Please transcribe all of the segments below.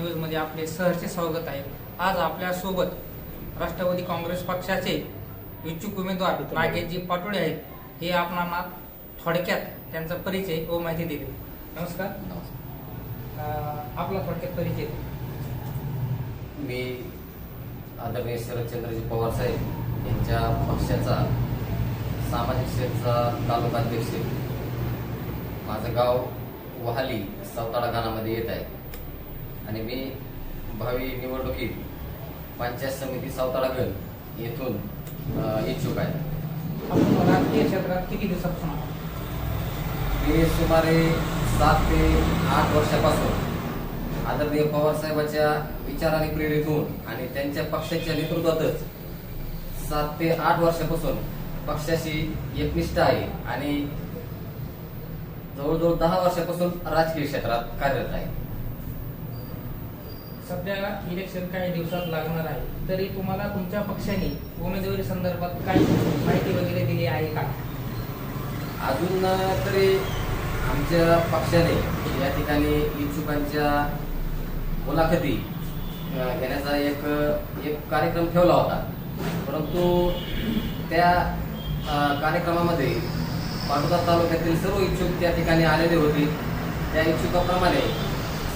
न्यूजमध्ये आपले सहर्ष स्वागत आहे. आज आपल्यासोबत राष्ट्रवादी काँग्रेस पक्षाचे इच्छुक उमेदवार नागेशजी पाटोळे आहेत. हे आपणाला थोडक्यात त्यांचा परिचय व माहिती देतील. नमस्कार. आपला थोडक्यात परिचय. मी आदरणीय शरदचंद्रजी पवार साहेब यांच्या पक्षाचा सामाजिक क्षेत्राचा तालुका अध्यक्ष. माझं गाव वहाली सावताळा गाणामध्ये येत आहे. आणि मी भावी निवडणुकीत पंचायत समिती सावताळा गण येथून इच्छुक आहे राजकीय क्षेत्रात किती दिवसापासून? मी सुमारे सात ते आठ वर्षापासून आदरणीय पवार साहेबांच्या विचाराने प्रेरित होऊन आणि त्यांच्या पक्षाच्या नेतृत्वातच सात ते आठ वर्षापासून पक्षाशी एकनिष्ठ आहे आणि जवळजवळ दहा वर्षापासून राजकीय क्षेत्रात कार्यरत आहे सध्या इलेक्शन काही दिवसात लागणार आहे. तरी तुम्हाला तुमच्या पक्षाने उमेदवारी संदर्भात काही माहिती वगैरे दिली आहे का? अजून तरी आमच्या पक्षाने या ठिकाणी इच्छुकांच्या मुलाखती घेण्याचा एक एक कार्यक्रम ठेवला होता. परंतु त्या कार्यक्रमामध्ये पाटोदा तालुक्यातील सर्व इच्छुक त्या ठिकाणी आलेले होते. त्या इच्छुकाप्रमाणे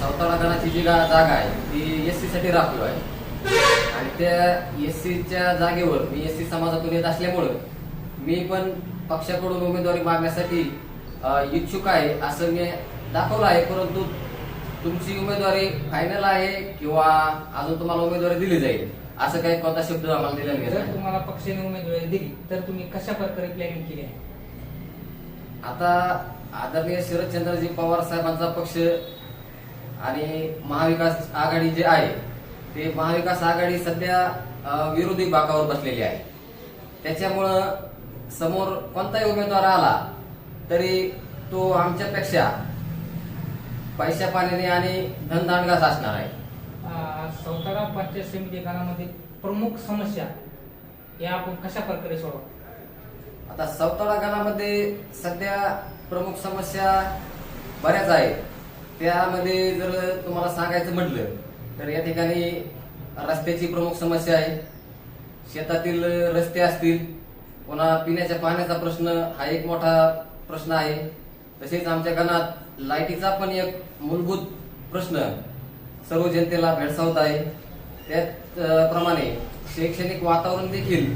सावताळा गणाची जी जागा आहे ती एससाठी राखीव आहे. आणि त्या एस सीच्या जागेवर मी एस सी समाजातून येत असल्यामुळं मी पण पक्षाकडून उमेदवारी मागण्यासाठी इच्छुक आहे असं मी दाखवलं आहे. परंतु तुमची उमेदवारी फायनल आहे किंवा अजून तुम्हाला उमेदवारी दिली जाईल असं काही कोणता शब्द आम्हाला दिलेला गेला जर नाही. तुम्हाला पक्षाने उमेदवारी दिली तर तुम्ही कशा प्रकारे प्लॅनिंग केली आहे? आता आदरणीय शरदचंद्रजी पवार साहेबांचा पक्ष आणि महाविकास आघाडी जे आहे ते महाविकास आघाडी सध्या विरोधी बाकावर बसलेली आहे. त्याच्यामुळं समोर कोणताही उमेदवार आला तरी तो आमच्यापेक्षा पैशा पाण्याने आणि धनदांडगाच असणार आहे. अं, सावतारा पंचायत समिती गणामध्ये प्रमुख समस्या या आपण कशा प्रकारे सोडवा? आता सावताळा गावामध्ये सध्या प्रमुख समस्या बऱ्याच आहेत. त्यामध्ये जर तुम्हाला सांगायचं म्हटलं तर या ठिकाणी रस्त्याची प्रमुख समस्या आहे. शेतातील रस्ते असतील पुन्हा पिण्याच्या पाण्याचा प्रश्न हा एक मोठा प्रश्न आहे. तसेच आमच्या गावात लाईटीचा पण एक मूलभूत प्रश्न सर्व जनतेला भेडसावत आहे. त्याचप्रमाणे शैक्षणिक वातावरण देखील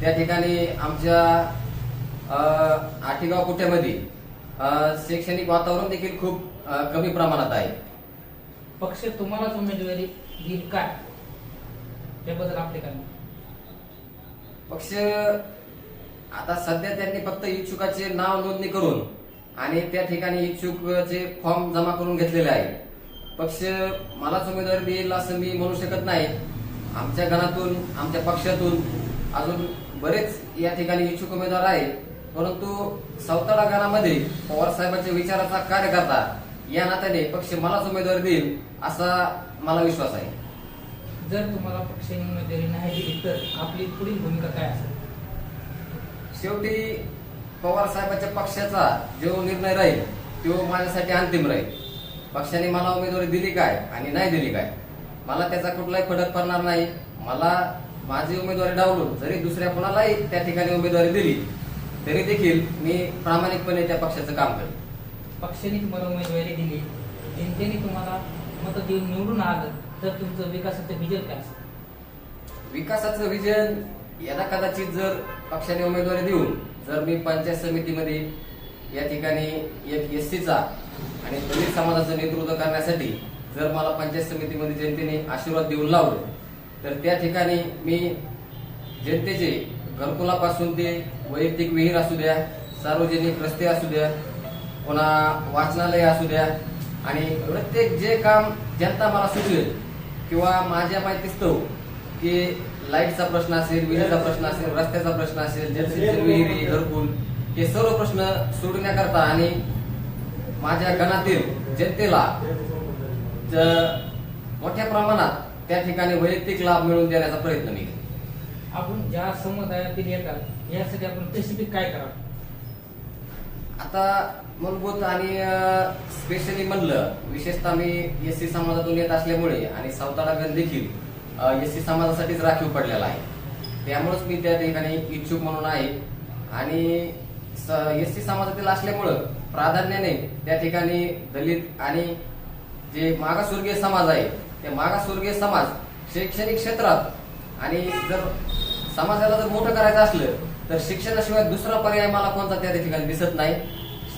त्या ठिकाणी आमच्या आठेगाव कुट्यामध्ये शैक्षणिक वातावरण देखील खूप कमी प्रमाणात आहे. पक्ष तुम्हालाच उमेदवारी देईल काय त्याबद्दल आपले काय? पक्ष आता सध्या त्यांनी फक्त इच्छुकाचे नाव नोंदणी करून आणि त्या ठिकाणी इच्छुकचे फॉर्म जमा करून घेतलेले आहे. पक्ष मलाच उमेदवारी देईल असं मी म्हणू शकत नाही. आमच्या गणातून आमच्या पक्षातून अजून बरेच या ठिकाणी इच्छुक उमेदवार आहेत. परंतु सावताळा गणामध्ये पवार साहेबांच्या विचाराचा कार्यकर्ता या नात्याने पक्ष मलाच उमेदवारी देईल असा मला विश्वास आहे. जर तुम्हाला पक्षाने उमेदवारी नाही दिली तर आपली पुढील भूमिका काय असेल? शेवटी पवार साहेबांच्या पक्षाचा जो निर्णय राहील तो माझ्यासाठी अंतिम राहील. पक्षाने मला उमेदवारी दिली काय आणि नाही दिली काय? मला त्याचा कुठलाही फरक पडणार नाही. मला माझी उमेदवारी डावलून जरी दुसऱ्या कोणालाही त्या ठिकाणी उमेदवारी दिली तरी देखील मी प्रामाणिकपणे त्या पक्षाचं काम करेन. पक्षाने तुम्हाला उमेदवारी दिली जनतेने तुम्हाला मत देऊन निवडून आलं तर तुमचं विकासाचं विजन काय असेल विकासाचं विजन यदा कदाचित जर पक्षाने उमेदवारी देऊन जर मी पंचायत समितीमध्ये या ठिकाणी एक एस सीचा आणि दलित समाजाचं नेतृत्व करण्यासाठी जर मला पंचायत समितीमध्ये जनतेने आशीर्वाद देऊन लावले तर त्या ठिकाणी मी जनतेचे घरकुलापासून ते वैयक्तिक विहीर असू द्या सार्वजनिक रस्ते असू द्या पुन्हा वाचनालय असू द्या. आणि प्रत्येक जे काम जनता मला सुचवेल किंवा माझ्या माहितीस्तव की लाईटचा प्रश्न असेल विजेचा प्रश्न असेल रस्त्याचा प्रश्न असेल जलसिंचन विहिरी घरकुल हे सर्व प्रश्न सोडण्याकरता आणि माझ्या गणातील जनतेला मोठ्या प्रमाणात त्या ठिकाणी वैयक्तिक लाभ मिळवून देण्याचा प्रयत्न मी आपण ज्या समुदायातील येतात यासाठी आपण स्पेसिफिक काय करावं? आता मूलभूत आणि स्पेशली म्हणलं विशेषतः मी एस सी समाजातून येत असल्यामुळे आणि सावताळा गण देखील एस सी समाजासाठीच राखीव पडलेला आहे. त्यामुळेच मी त्या ठिकाणी इच्छुक म्हणून आहे. आणि एस सी समाजातील असल्यामुळं प्राधान्याने त्या ठिकाणी दलित आणि जे मागासवर्गीय समाज आहे ते मागासवर्गीय समाज शैक्षणिक क्षेत्रात आणि जर समाजाला जर मोठं करायचं असलं तर शिक्षणाशिवाय दुसरा पर्याय मला कोणता त्या ठिकाणी दिसत नाही.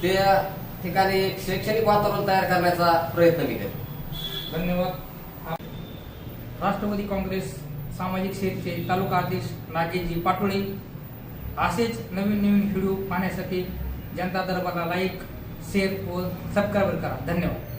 त्या ठिकाणी शैक्षणिक वातावरण तयार करण्याचा प्रयत्न मी करेन. धन्यवाद. राष्ट्रवादी काँग्रेस सामाजिक क्षेत्रचे तालुका अध्यक्ष नागेशजी पाटोळे असेच नवीन नवीन व्हिडिओ पाहण्यासाठी जनता दरबारला लाईक शेअर व सबस्क्राईब करा. धन्यवाद.